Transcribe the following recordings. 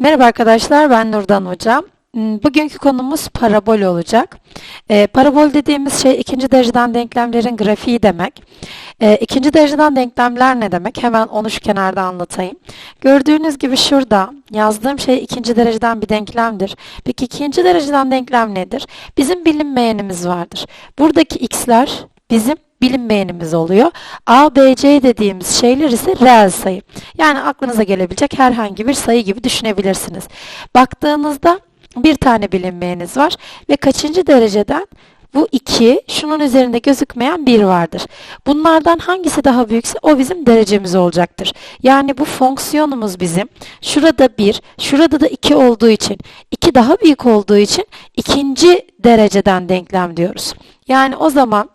Merhaba arkadaşlar, ben Nurdan Hocam. Hmm, Bugünkü konumuz parabol olacak. Ee, parabol dediğimiz şey ikinci dereceden denklemlerin grafiği demek. Ee, ikinci dereceden denklemler ne demek? Hemen onu şu kenarda anlatayım. Gördüğünüz gibi şurada yazdığım şey ikinci dereceden bir denklemdir. Peki ikinci dereceden denklem nedir? Bizim bilinmeyenimiz vardır. Buradaki x'ler bizim bilinmeyenimiz oluyor. A, B, C dediğimiz şeyler ise reel sayı. Yani aklınıza gelebilecek herhangi bir sayı gibi düşünebilirsiniz. Baktığınızda bir tane bilinmeyeniz var ve kaçıncı dereceden? Bu 2, şunun üzerinde gözükmeyen 1 vardır. Bunlardan hangisi daha büyükse o bizim derecemiz olacaktır. Yani bu fonksiyonumuz bizim. Şurada 1, şurada da 2 olduğu için, 2 daha büyük olduğu için ikinci dereceden denklem diyoruz. Yani o zaman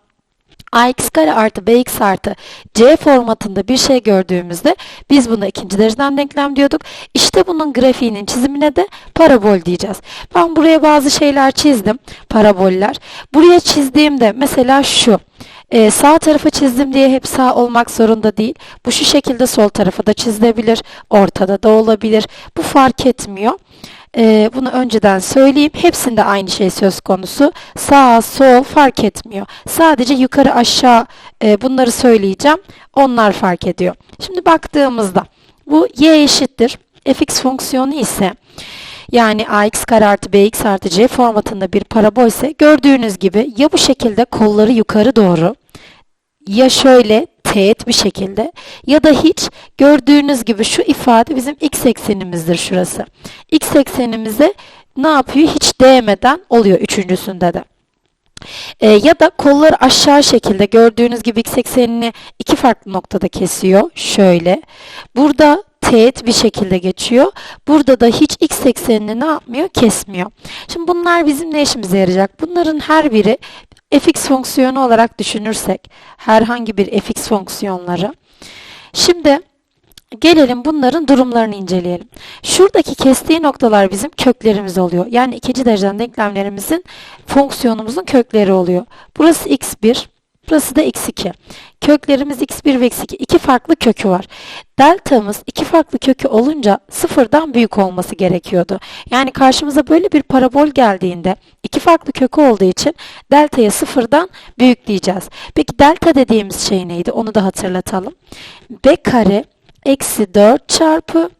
ax kare artı bx artı c formatında bir şey gördüğümüzde biz buna ikinci dereceden denklem diyorduk. İşte bunun grafiğinin çizimine de parabol diyeceğiz. Ben buraya bazı şeyler çizdim. Paraboller. Buraya çizdiğimde mesela şu. Ee, sağ tarafı çizdim diye hep sağ olmak zorunda değil. Bu şu şekilde sol tarafa da çizilebilir. Ortada da olabilir. Bu fark etmiyor. Ee, bunu önceden söyleyeyim. Hepsinde aynı şey söz konusu. Sağ, sol fark etmiyor. Sadece yukarı aşağı e, bunları söyleyeceğim. Onlar fark ediyor. Şimdi baktığımızda bu y eşittir. fx fonksiyonu ise yani ax kare artı bx artı c formatında bir parabol ise gördüğünüz gibi ya bu şekilde kolları yukarı doğru ya şöyle teğet bir şekilde ya da hiç gördüğünüz gibi şu ifade bizim x eksenimizdir şurası. X eksenimize ne yapıyor? Hiç değmeden oluyor üçüncüsünde de. E, ya da kolları aşağı şekilde gördüğünüz gibi x eksenini iki farklı noktada kesiyor. Şöyle. Burada teğet bir şekilde geçiyor. Burada da hiç x eksenini ne yapmıyor? Kesmiyor. Şimdi bunlar bizim ne işimize yarayacak? Bunların her biri fx fonksiyonu olarak düşünürsek herhangi bir fx fonksiyonları. Şimdi gelelim bunların durumlarını inceleyelim. Şuradaki kestiği noktalar bizim köklerimiz oluyor. Yani ikinci dereceden denklemlerimizin fonksiyonumuzun kökleri oluyor. Burası x1, burası da x2. Köklerimiz x1 ve x2. iki farklı kökü var. Deltamız iki farklı kökü olunca sıfırdan büyük olması gerekiyordu. Yani karşımıza böyle bir parabol geldiğinde iki farklı kökü olduğu için delta'ya sıfırdan büyük diyeceğiz. Peki delta dediğimiz şey neydi? Onu da hatırlatalım. b kare eksi 4 çarpı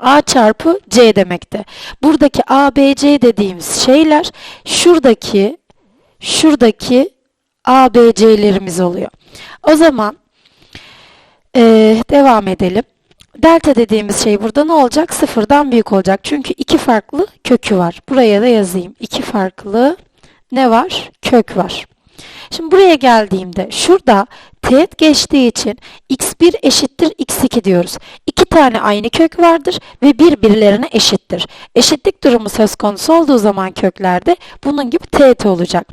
A çarpı C demekti. Buradaki A, B, C dediğimiz şeyler şuradaki şuradaki A, B, C'lerimiz oluyor. O zaman ee, devam edelim. Delta dediğimiz şey burada ne olacak? Sıfırdan büyük olacak. Çünkü iki farklı kökü var. Buraya da yazayım. İki farklı ne var? Kök var. Şimdi buraya geldiğimde şurada teğet geçtiği için x1 eşittir x2 diyoruz. İki tane aynı kök vardır ve birbirlerine eşittir. Eşitlik durumu söz konusu olduğu zaman köklerde bunun gibi teğet olacak.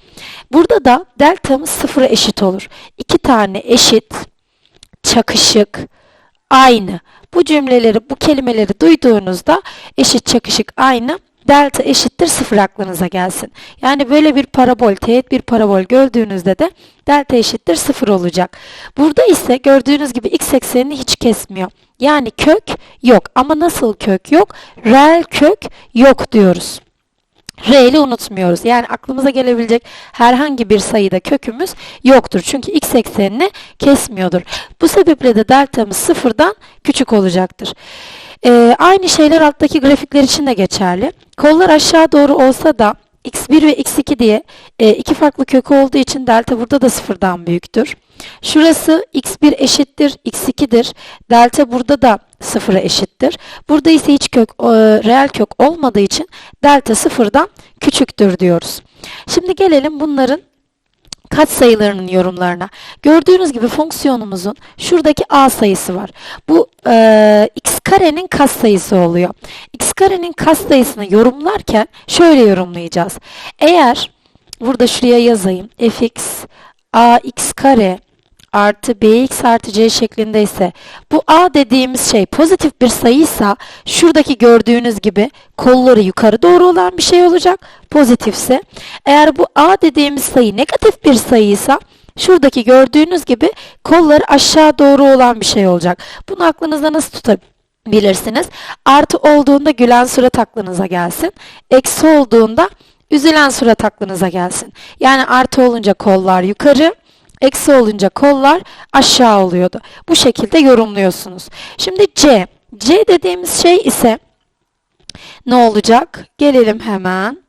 Burada da deltamız sıfıra eşit olur. İki tane eşit, çakışık, aynı. Bu cümleleri, bu kelimeleri duyduğunuzda eşit, çakışık, aynı delta eşittir sıfır aklınıza gelsin. Yani böyle bir parabol, teğet bir parabol gördüğünüzde de delta eşittir sıfır olacak. Burada ise gördüğünüz gibi x eksenini hiç kesmiyor. Yani kök yok. Ama nasıl kök yok? Reel kök yok diyoruz. R'li unutmuyoruz. Yani aklımıza gelebilecek herhangi bir sayıda kökümüz yoktur. Çünkü x eksenini kesmiyordur. Bu sebeple de deltamız sıfırdan küçük olacaktır. Ee, aynı şeyler alttaki grafikler için de geçerli. Kollar aşağı doğru olsa da x1 ve x2 diye e, iki farklı kökü olduğu için delta burada da sıfırdan büyüktür. Şurası x1 eşittir x2'dir. Delta burada da sıfıra eşittir. Burada ise hiç kök, e, reel kök olmadığı için delta sıfırdan küçüktür diyoruz. Şimdi gelelim bunların kat sayılarının yorumlarına. Gördüğünüz gibi fonksiyonumuzun şuradaki a sayısı var. Bu e, x karenin kat sayısı oluyor. x karenin kat sayısını yorumlarken şöyle yorumlayacağız. Eğer burada şuraya yazayım. fx ax kare artı bx artı c şeklinde ise bu a dediğimiz şey pozitif bir sayıysa şuradaki gördüğünüz gibi kolları yukarı doğru olan bir şey olacak pozitifse. Eğer bu a dediğimiz sayı negatif bir sayıysa şuradaki gördüğünüz gibi kolları aşağı doğru olan bir şey olacak. Bunu aklınızda nasıl tutabilirsiniz? bilirsiniz. Artı olduğunda gülen surat aklınıza gelsin. Eksi olduğunda üzülen surat aklınıza gelsin. Yani artı olunca kollar yukarı, eksi olunca kollar aşağı oluyordu. Bu şekilde yorumluyorsunuz. Şimdi C. C dediğimiz şey ise ne olacak? Gelelim hemen.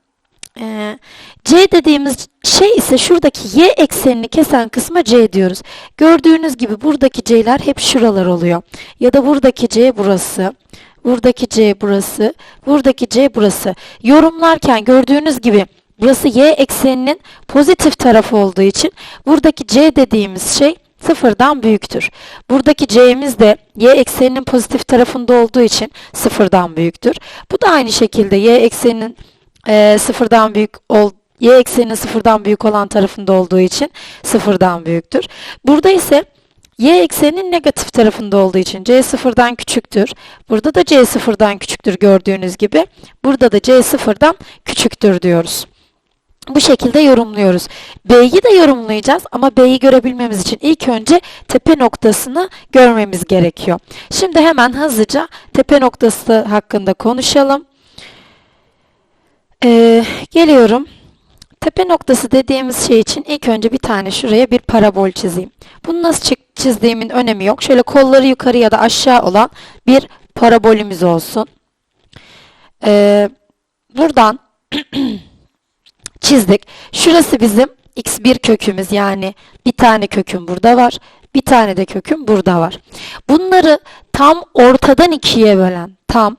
Ee, C dediğimiz şey ise şuradaki y eksenini kesen kısma C diyoruz. Gördüğünüz gibi buradaki C'ler hep şuralar oluyor. Ya da buradaki C burası. Buradaki C burası. Buradaki C burası. Yorumlarken gördüğünüz gibi burası y ekseninin pozitif tarafı olduğu için buradaki C dediğimiz şey sıfırdan büyüktür. Buradaki c'miz de y ekseninin pozitif tarafında olduğu için sıfırdan büyüktür. Bu da aynı şekilde y ekseninin e, sıfırdan büyük ol, y ekseninin sıfırdan büyük olan tarafında olduğu için sıfırdan büyüktür. Burada ise y ekseninin negatif tarafında olduğu için c sıfırdan küçüktür. Burada da c sıfırdan küçüktür gördüğünüz gibi. Burada da c sıfırdan küçüktür diyoruz. Bu şekilde yorumluyoruz. B'yi de yorumlayacağız ama B'yi görebilmemiz için ilk önce tepe noktasını görmemiz gerekiyor. Şimdi hemen hızlıca tepe noktası hakkında konuşalım. Ee, geliyorum. Tepe noktası dediğimiz şey için ilk önce bir tane şuraya bir parabol çizeyim. Bunu nasıl çizdiğimin önemi yok. Şöyle kolları yukarı ya da aşağı olan bir parabolümüz olsun. Ee, buradan çizdik. Şurası bizim x1 kökümüz yani bir tane köküm burada var. Bir tane de köküm burada var. Bunları tam ortadan ikiye bölen, tam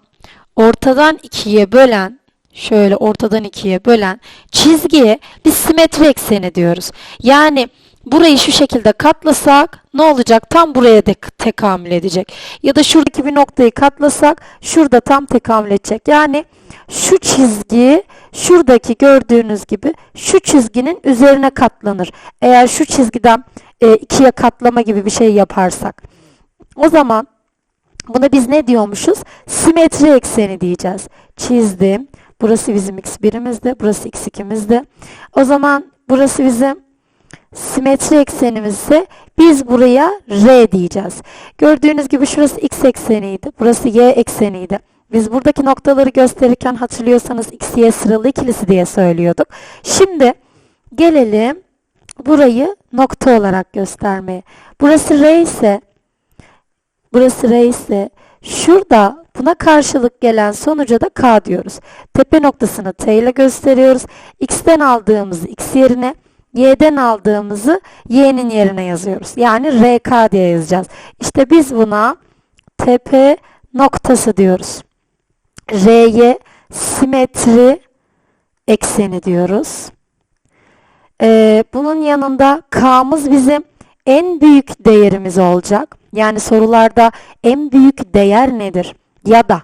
ortadan ikiye bölen, şöyle ortadan ikiye bölen çizgiye biz simetri ekseni diyoruz. Yani burayı şu şekilde katlasak ne olacak? Tam buraya de tekamül edecek. Ya da şuradaki bir noktayı katlasak şurada tam tekamül edecek. Yani şu çizgi şuradaki gördüğünüz gibi şu çizginin üzerine katlanır. Eğer şu çizgiden e, ikiye katlama gibi bir şey yaparsak. O zaman buna biz ne diyormuşuz? Simetri ekseni diyeceğiz. Çizdim. Burası bizim x1'imizde, burası x2'mizde. O zaman burası bizim simetri eksenimiz ise biz buraya r diyeceğiz. Gördüğünüz gibi şurası x ekseniydi, burası y ekseniydi. Biz buradaki noktaları gösterirken hatırlıyorsanız x, y sıralı ikilisi diye söylüyorduk. Şimdi gelelim burayı nokta olarak göstermeye. Burası R ise burası R ise şurada buna karşılık gelen sonuca da K diyoruz. Tepe noktasını T ile gösteriyoruz. X'ten aldığımızı X yerine Y'den aldığımızı Y'nin yerine yazıyoruz. Yani RK diye yazacağız. İşte biz buna tepe noktası diyoruz. R'ye simetri ekseni diyoruz. Ee, bunun yanında K'mız bizim en büyük değerimiz olacak. Yani sorularda en büyük değer nedir? Ya da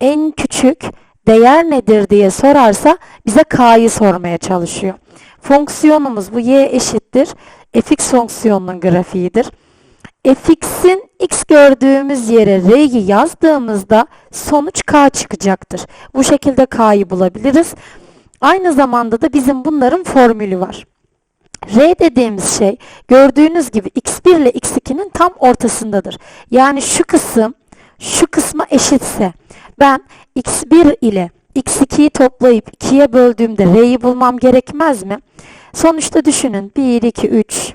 en küçük değer nedir diye sorarsa bize K'yı sormaya çalışıyor. Fonksiyonumuz bu y eşittir. fx fonksiyonunun grafiğidir fx'in x gördüğümüz yere r'yi yazdığımızda sonuç k çıkacaktır. Bu şekilde k'yı bulabiliriz. Aynı zamanda da bizim bunların formülü var. R dediğimiz şey gördüğünüz gibi x1 ile x2'nin tam ortasındadır. Yani şu kısım şu kısma eşitse ben x1 ile x2'yi toplayıp 2'ye böldüğümde r'yi bulmam gerekmez mi? Sonuçta düşünün 1, 2, 3,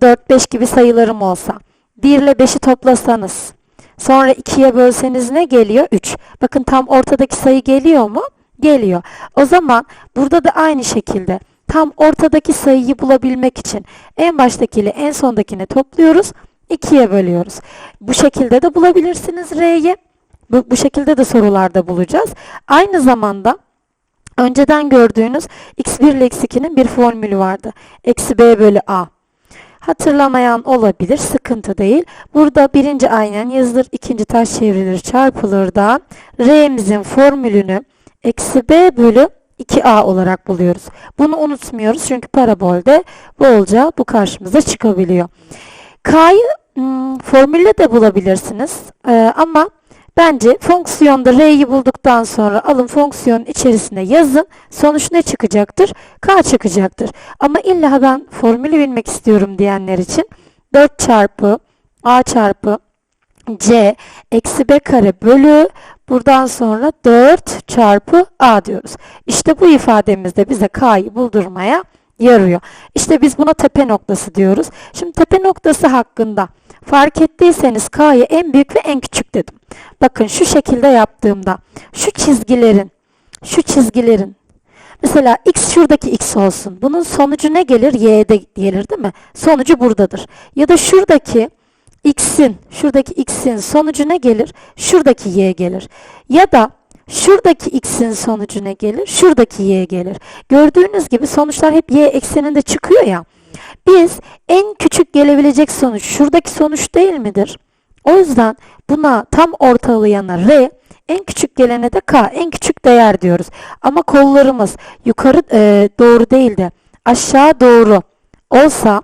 4, 5 gibi sayılarım olsa 1 ile 5'i toplasanız sonra 2'ye bölseniz ne geliyor? 3. Bakın tam ortadaki sayı geliyor mu? Geliyor. O zaman burada da aynı şekilde tam ortadaki sayıyı bulabilmek için en baştaki ile en sondakini topluyoruz. 2'ye bölüyoruz. Bu şekilde de bulabilirsiniz R'yi. Bu, bu şekilde de sorularda bulacağız. Aynı zamanda önceden gördüğünüz x1 ile x2'nin bir formülü vardı. Eksi b bölü a. Hatırlamayan olabilir, sıkıntı değil. Burada birinci aynen yazılır, ikinci taş çevrilir, çarpılır da R'mizin formülünü eksi B bölü 2A olarak buluyoruz. Bunu unutmuyoruz çünkü parabolde bolca bu karşımıza çıkabiliyor. K'yı hmm, formülle de bulabilirsiniz ee, ama Bence fonksiyonda r'yi bulduktan sonra alın fonksiyonun içerisine yazın. Sonuç ne çıkacaktır? k çıkacaktır. Ama illa ben formülü bilmek istiyorum diyenler için 4 çarpı a çarpı c eksi b kare bölü buradan sonra 4 çarpı a diyoruz. İşte bu ifademizde bize k'yı buldurmaya yarıyor. İşte biz buna tepe noktası diyoruz. Şimdi tepe noktası hakkında fark ettiyseniz k'yı en büyük ve en küçük dedim. Bakın şu şekilde yaptığımda şu çizgilerin şu çizgilerin Mesela x şuradaki x olsun. Bunun sonucu ne gelir? Y'de gelir değil mi? Sonucu buradadır. Ya da şuradaki x'in, şuradaki x'in sonucu ne gelir? Şuradaki y gelir. Ya da şuradaki x'in sonucu ne gelir? Şuradaki y gelir. Gördüğünüz gibi sonuçlar hep y ekseninde çıkıyor ya. Biz en küçük gelebilecek sonuç şuradaki sonuç değil midir? O yüzden buna tam ortalayana r, en küçük gelene de k, en küçük değer diyoruz. Ama kollarımız yukarı e, doğru değil de aşağı doğru olsa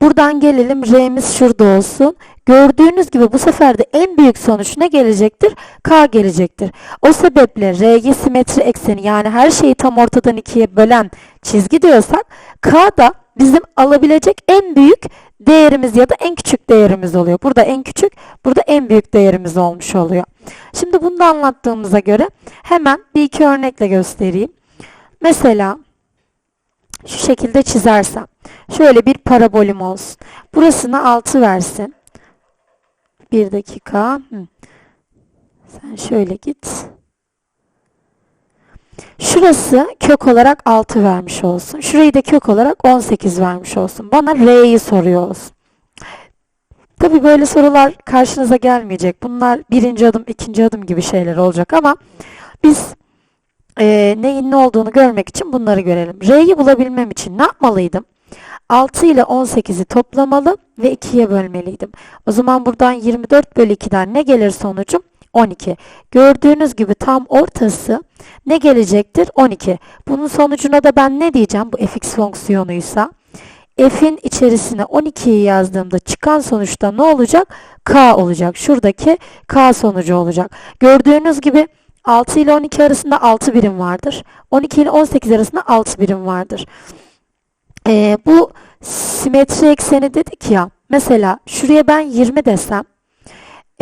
buradan gelelim r'miz şurada olsun. Gördüğünüz gibi bu sefer de en büyük sonuç ne gelecektir? K gelecektir. O sebeple R'ye simetri ekseni yani her şeyi tam ortadan ikiye bölen çizgi diyorsak K da bizim alabilecek en büyük değerimiz ya da en küçük değerimiz oluyor. Burada en küçük, burada en büyük değerimiz olmuş oluyor. Şimdi bunu da anlattığımıza göre hemen bir iki örnekle göstereyim. Mesela şu şekilde çizersem şöyle bir parabolüm olsun. Burasına 6 versin. Bir dakika. Sen şöyle git. Şurası kök olarak 6 vermiş olsun. Şurayı da kök olarak 18 vermiş olsun. Bana R'yi soruyor olsun. Tabi böyle sorular karşınıza gelmeyecek. Bunlar birinci adım, ikinci adım gibi şeyler olacak ama biz e, neyin ne olduğunu görmek için bunları görelim. R'yi bulabilmem için ne yapmalıydım? 6 ile 18'i toplamalı ve 2'ye bölmeliydim. O zaman buradan 24 bölü 2'den ne gelir sonucum? 12. Gördüğünüz gibi tam ortası ne gelecektir? 12. Bunun sonucuna da ben ne diyeceğim? Bu fx fonksiyonuysa. F'in içerisine 12'yi yazdığımda çıkan sonuçta ne olacak? K olacak. Şuradaki K sonucu olacak. Gördüğünüz gibi 6 ile 12 arasında 6 birim vardır. 12 ile 18 arasında 6 birim vardır. Ee, bu simetri ekseni dedik ya. Mesela şuraya ben 20 desem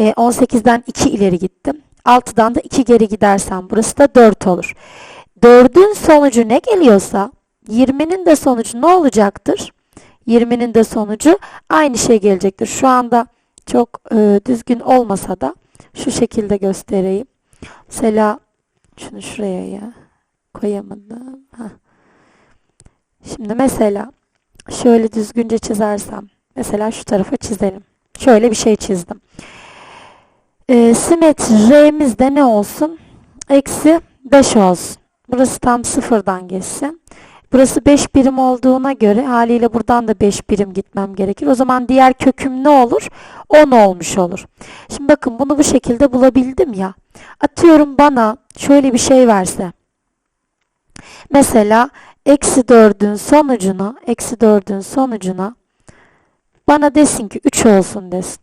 18'den e, 2 ileri gittim. 6'dan da 2 geri gidersem burası da 4 olur. 4'ün sonucu ne geliyorsa 20'nin de sonucu ne olacaktır? 20'nin de sonucu aynı şey gelecektir. Şu anda çok e, düzgün olmasa da şu şekilde göstereyim. Mesela şunu şuraya ya koyamadım. Heh. Şimdi mesela şöyle düzgünce çizersem mesela şu tarafa çizelim. Şöyle bir şey çizdim. E, simetri R'miz de ne olsun? Eksi 5 olsun. Burası tam sıfırdan geçsin. Burası 5 birim olduğuna göre haliyle buradan da 5 birim gitmem gerekir. O zaman diğer köküm ne olur? 10 olmuş olur. Şimdi bakın bunu bu şekilde bulabildim ya. Atıyorum bana şöyle bir şey verse. Mesela eksi 4'ün sonucuna, eksi 4'ün sonucuna bana desin ki 3 olsun desin.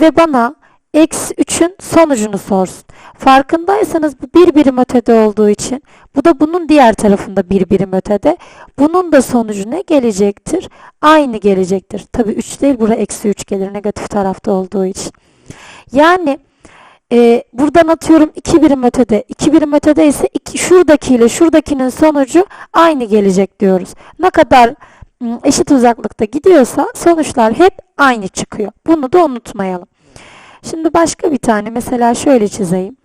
Ve bana eksi 3'ün sonucunu sorsun. Farkındaysanız bu bir birim ötede olduğu için bu da bunun diğer tarafında bir birim ötede. Bunun da sonucu ne gelecektir? Aynı gelecektir. Tabi 3 değil buraya eksi 3 gelir negatif tarafta olduğu için. Yani e, buradan atıyorum 2 birim ötede. 2 birim ötede ise iki, şuradaki ile şuradakinin sonucu aynı gelecek diyoruz. Ne kadar eşit uzaklıkta gidiyorsa sonuçlar hep aynı çıkıyor. Bunu da unutmayalım. Şimdi başka bir tane mesela şöyle çizeyim.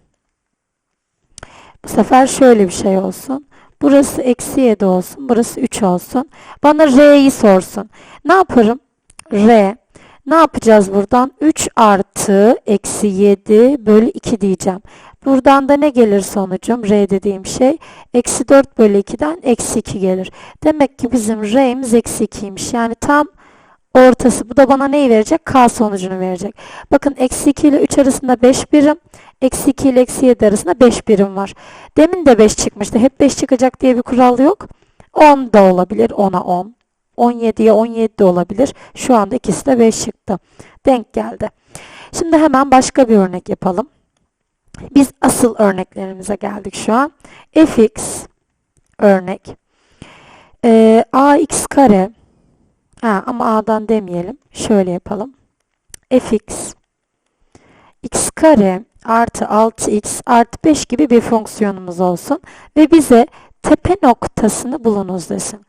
Bu sefer şöyle bir şey olsun. Burası eksi 7 olsun. Burası 3 olsun. Bana R'yi sorsun. Ne yaparım? R. Ne yapacağız buradan? 3 artı eksi 7 bölü 2 diyeceğim. Buradan da ne gelir sonucum? R dediğim şey. Eksi 4 bölü 2'den eksi 2 gelir. Demek ki bizim R'miz eksi 2'ymiş. Yani tam ortası. Bu da bana neyi verecek? K sonucunu verecek. Bakın eksi 2 ile 3 arasında 5 birim. Eksi 2 ile eksi 7 arasında 5 birim var. Demin de 5 çıkmıştı. Hep 5 çıkacak diye bir kural yok. 10 da olabilir. 10'a 10. 17'ye 17 de olabilir. Şu anda ikisi de 5 çıktı. Denk geldi. Şimdi hemen başka bir örnek yapalım. Biz asıl örneklerimize geldik şu an. fx örnek. Ee, ax kare Ha, ama A'dan demeyelim. Şöyle yapalım. fx x kare artı 6x artı 5 gibi bir fonksiyonumuz olsun ve bize tepe noktasını bulunuz desin.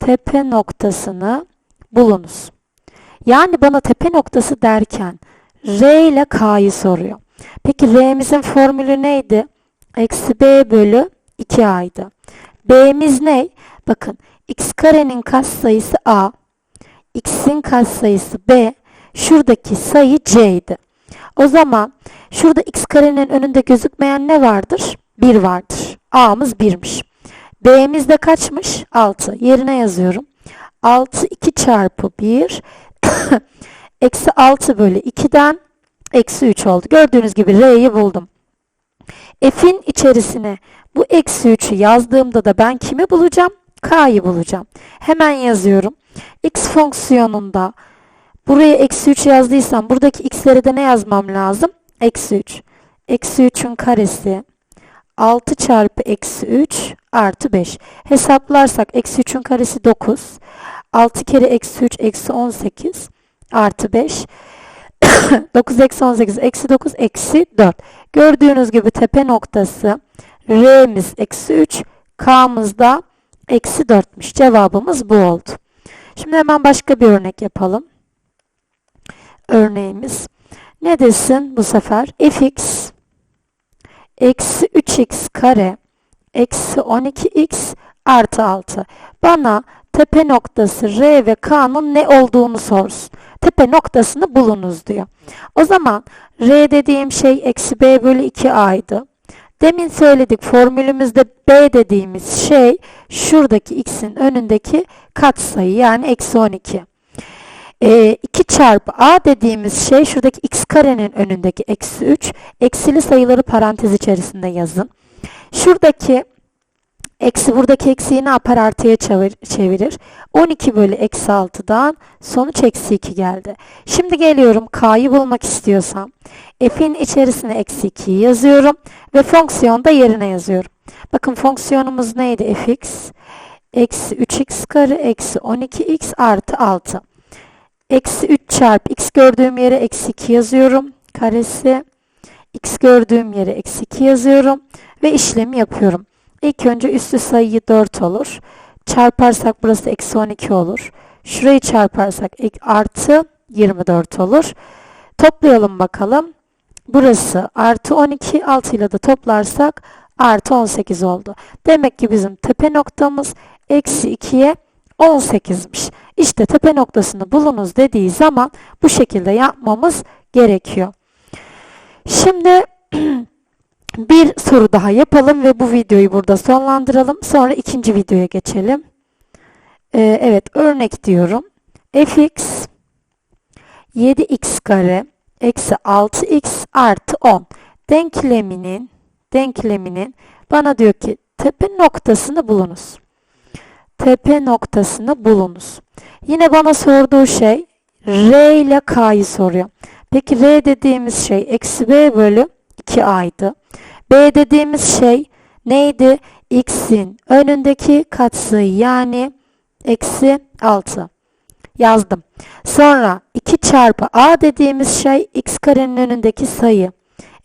Tepe noktasını bulunuz. Yani bana tepe noktası derken R ile K'yı soruyor. Peki R'mizin formülü neydi? Eksi B bölü 2A'ydı. B'miz ne? Bakın x karenin katsayısı A, x'in katsayısı B, şuradaki sayı C'ydi. O zaman şurada x karenin önünde gözükmeyen ne vardır? 1 vardır. A'mız 1'miş. B'miz de kaçmış? 6. Yerine yazıyorum. 6 2 çarpı 1 eksi 6 bölü 2'den eksi 3 oldu. Gördüğünüz gibi R'yi buldum. F'in içerisine bu eksi 3'ü yazdığımda da ben kimi bulacağım? K'yı bulacağım. Hemen yazıyorum. X fonksiyonunda buraya eksi 3 yazdıysam buradaki x'lere de ne yazmam lazım? Eksi 3. Eksi 3'ün karesi 6 çarpı eksi 3 artı 5. Hesaplarsak eksi 3'ün karesi 9. 6 kere eksi 3 eksi 18 artı 5. 9 eksi 18 eksi 9 eksi 4. Gördüğünüz gibi tepe noktası R'miz eksi 3, K'mız da eksi 4'müş. Cevabımız bu oldu. Şimdi hemen başka bir örnek yapalım. Örneğimiz ne desin bu sefer? fx eksi 3x kare eksi 12x artı 6. Bana tepe noktası R ve K'nın ne olduğunu sorsun. Tepe noktasını bulunuz diyor. O zaman R dediğim şey eksi B bölü 2A'ydı. Demin söyledik formülümüzde B dediğimiz şey şuradaki x'in önündeki katsayı yani eksi 12. E, 2 çarpı a dediğimiz şey şuradaki x karenin önündeki eksi 3. Eksili sayıları parantez içerisinde yazın. Şuradaki eksi buradaki eksiyi ne yapar artıya çevir, çevirir. 12 bölü eksi 6'dan sonuç eksi 2 geldi. Şimdi geliyorum k'yı bulmak istiyorsam. f'in içerisine eksi 2'yi yazıyorum ve fonksiyonda yerine yazıyorum. Bakın fonksiyonumuz neydi fx? Eksi 3x kare eksi 12x artı 6. Eksi 3 çarpı x gördüğüm yere eksi 2 yazıyorum. Karesi. x gördüğüm yere eksi 2 yazıyorum. Ve işlemi yapıyorum. İlk önce üstü sayıyı 4 olur. Çarparsak burası eksi 12 olur. Şurayı çarparsak artı 24 olur. Toplayalım bakalım. Burası artı 12, 6 ile de toplarsak artı 18 oldu. Demek ki bizim tepe noktamız eksi 2'ye 18'miş. İşte tepe noktasını bulunuz dediği zaman bu şekilde yapmamız gerekiyor. Şimdi bir soru daha yapalım ve bu videoyu burada sonlandıralım. Sonra ikinci videoya geçelim. Ee, evet örnek diyorum. fx 7x kare eksi 6x artı 10 denkleminin denkleminin bana diyor ki tepe noktasını bulunuz tepe noktasını bulunuz. Yine bana sorduğu şey R ile K'yı soruyor. Peki R dediğimiz şey eksi B bölü 2A'ydı. B dediğimiz şey neydi? X'in önündeki katsayı yani eksi 6. Yazdım. Sonra 2 çarpı A dediğimiz şey x karenin önündeki sayı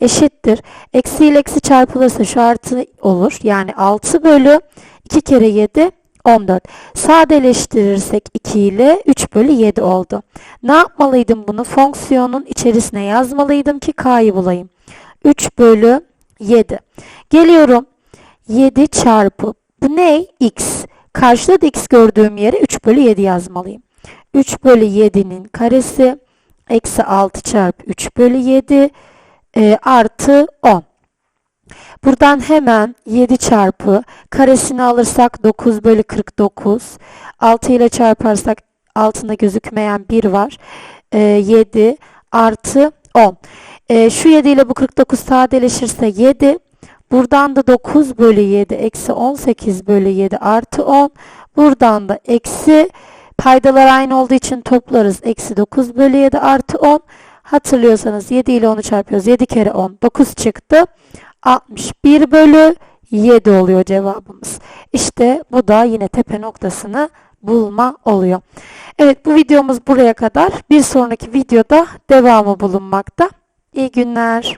eşittir. Eksi ile eksi çarpılırsa şu artı olur. Yani 6 bölü 2 kere 7 14. Sadeleştirirsek 2 ile 3 bölü 7 oldu. Ne yapmalıydım bunu? Fonksiyonun içerisine yazmalıydım ki k'yı bulayım. 3 bölü 7. Geliyorum. 7 çarpı. Bu ne? x. Karşıda da x gördüğüm yere 3 bölü 7 yazmalıyım. 3 bölü 7'nin karesi eksi 6 çarpı 3 bölü 7 e, artı 10. Buradan hemen 7 çarpı karesini alırsak 9 bölü 49. 6 ile çarparsak altında gözükmeyen 1 var. E, 7 artı 10. E, şu 7 ile bu 49 sadeleşirse 7. Buradan da 9 bölü 7 eksi 18 bölü 7 artı 10. Buradan da eksi paydalar aynı olduğu için toplarız. Eksi 9 bölü 7 artı 10. Hatırlıyorsanız 7 ile 10'u çarpıyoruz. 7 kere 10 9 çıktı. 61 bölü 7 oluyor cevabımız. İşte bu da yine tepe noktasını bulma oluyor. Evet bu videomuz buraya kadar. Bir sonraki videoda devamı bulunmakta. İyi günler.